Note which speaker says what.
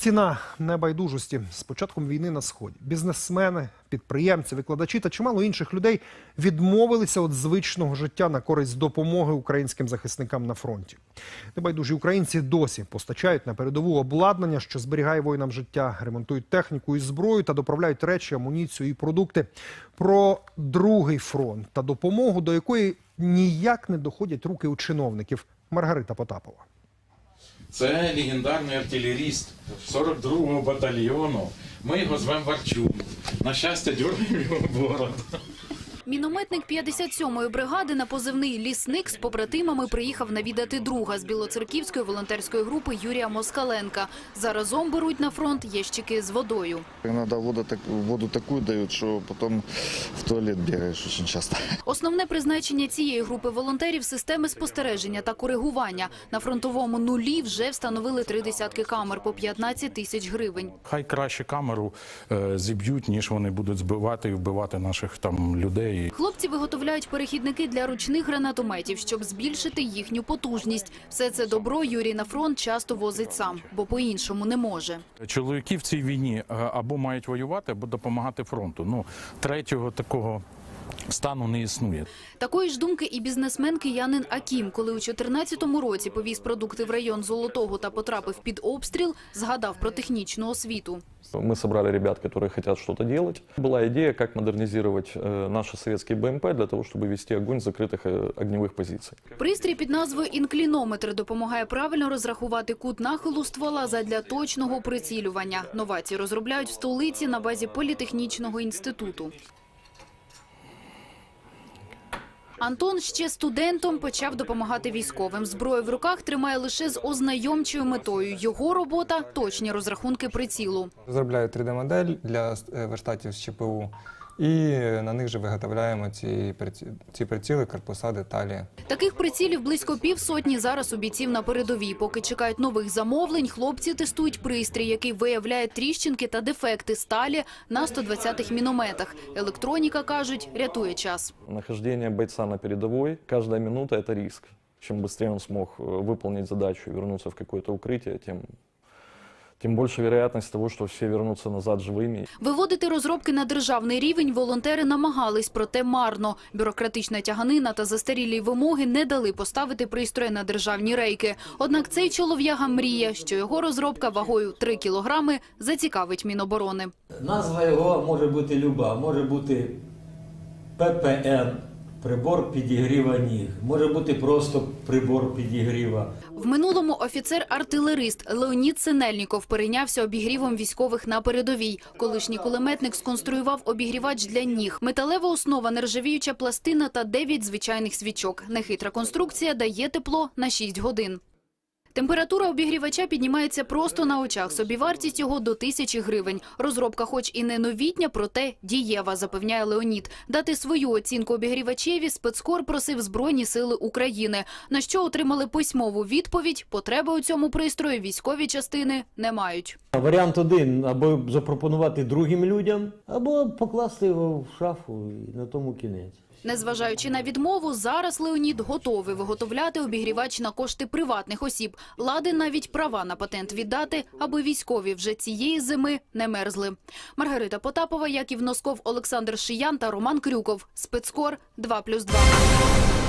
Speaker 1: Ціна небайдужості з початком війни на сході. Бізнесмени, підприємці, викладачі та чимало інших людей відмовилися від звичного життя на користь допомоги українським захисникам на фронті. Небайдужі українці досі постачають на передову обладнання, що зберігає воїнам життя, ремонтують техніку і зброю та доправляють речі, амуніцію і продукти. Про другий фронт та допомогу, до якої ніяк не доходять руки у чиновників. Маргарита Потапова.
Speaker 2: Це легендарний артилеріст 42-го батальйону. Ми його звемо Варчун. На щастя, дюргаємо його в.
Speaker 3: Мінометник 57-ї бригади на позивний «Лісник» з побратимами приїхав навідати друга з білоцерківської волонтерської групи Юрія Москаленка. Заразом беруть на фронт ящики з водою.
Speaker 4: Иногда воду, так, воду такую дают, что потом в туалет бегаешь очень часто.
Speaker 3: Основне призначення цієї групи волонтерів – системи спостереження та коригування. На фронтовому нулі вже встановили три десятки камер по 15 тисяч гривень.
Speaker 5: Хай краще камеру е, зіб'ють, ніж вони будуть збивати і вбивати наших там людей.
Speaker 3: Хлопці виготовляють перехідники для ручних гранатометів, щоб збільшити їхню потужність. Все це добро Юрій на фронт часто возить сам, бо по-іншому не може.
Speaker 5: Чоловіки в цій війні е, або мають воювати, або допомагати фронту. Ну третього такого стану не існує.
Speaker 3: Такої ж думки і бізнесмен киянин Акім, коли у 2014 році повіз продукти в район Золотого та потрапив під обстріл, згадав про технічну освіту.
Speaker 6: Мы собрали ребят, которые хотят что-то делать. Была идея, как модернизировать э, наши советские БМП для того, чтобы вести огонь с закрытых э, огневых позиций.
Speaker 3: Пристрій під назвою інклінометр допомагає правильно розрахувати кут нахилу ствола задля точного прицілювання. Новації розробляють в столиці на базі політехнічного інституту. Антон ще студентом почав допомагати військовим. Зброю в руках тримає лише з ознайомчою метою. Його робота – точні розрахунки прицілу.
Speaker 7: Розробляю 3D-модель для е, верстатів з ЧПУ, і на них же виготовляємо ці, приці- ці приціли, корпуса, деталі.
Speaker 3: Таких прицілів близько півсотні зараз у бійців на передовій. Поки чекають нових замовлень, хлопці тестують пристрій, який виявляє тріщинки та дефекти сталі на 120-х мінометах. Електроніка, кажуть, рятує час.
Speaker 6: Нахождение бойца на передовой, каждая минута – это риск. Чем быстрее он смог э, выполнить задачу и вернуться в какое-то укрытие, тем, тем больше вероятность того, что все вернутся назад живыми.
Speaker 3: Виводити розробки на державний рівень волонтери намагались, проте марно. Бюрократична тяганина та застарілі вимоги не дали поставити пристрої на державні рейки. Однак цей чолов'яга мріє, що його розробка вагою 3 кілограми зацікавить Міноборони.
Speaker 8: Назва його може бути люба, може бути ППН, прибор підігріва ніг, може бути просто прибор підігріва.
Speaker 3: В минулому офіцер-артилерист Леонід Синельніков перейнявся обігрівом військових на передовій. Колишній кулеметник сконструював обігрівач для ніг. Металева основа, нержавіюча пластина та 9 звичайних свічок. Нехитра конструкція дає тепло на 6 годин. Температура обігрівача піднімається просто на очах. Собівартість його до тисячі гривень. Розробка хоч і не новітня, проте дієва, запевняє Леонід. Дати свою оцінку обігрівачеві спецкор просив Збройні сили України, на що отримали письмову відповідь. Потреби у цьому пристрої військові частини не мають.
Speaker 8: Варіант один або запропонувати другим людям, або покласти його в шафу і на тому кінець.
Speaker 3: Незважаючи на відмову, зараз Леонід готовий виготовляти обігрівач на кошти приватних осіб. Лади навіть права на патент віддати, аби військові вже цієї зими не мерзли. Маргарита Потапова, Яків Носков, Олександр Шиян та Роман Крюков. Спецкор 2+,2.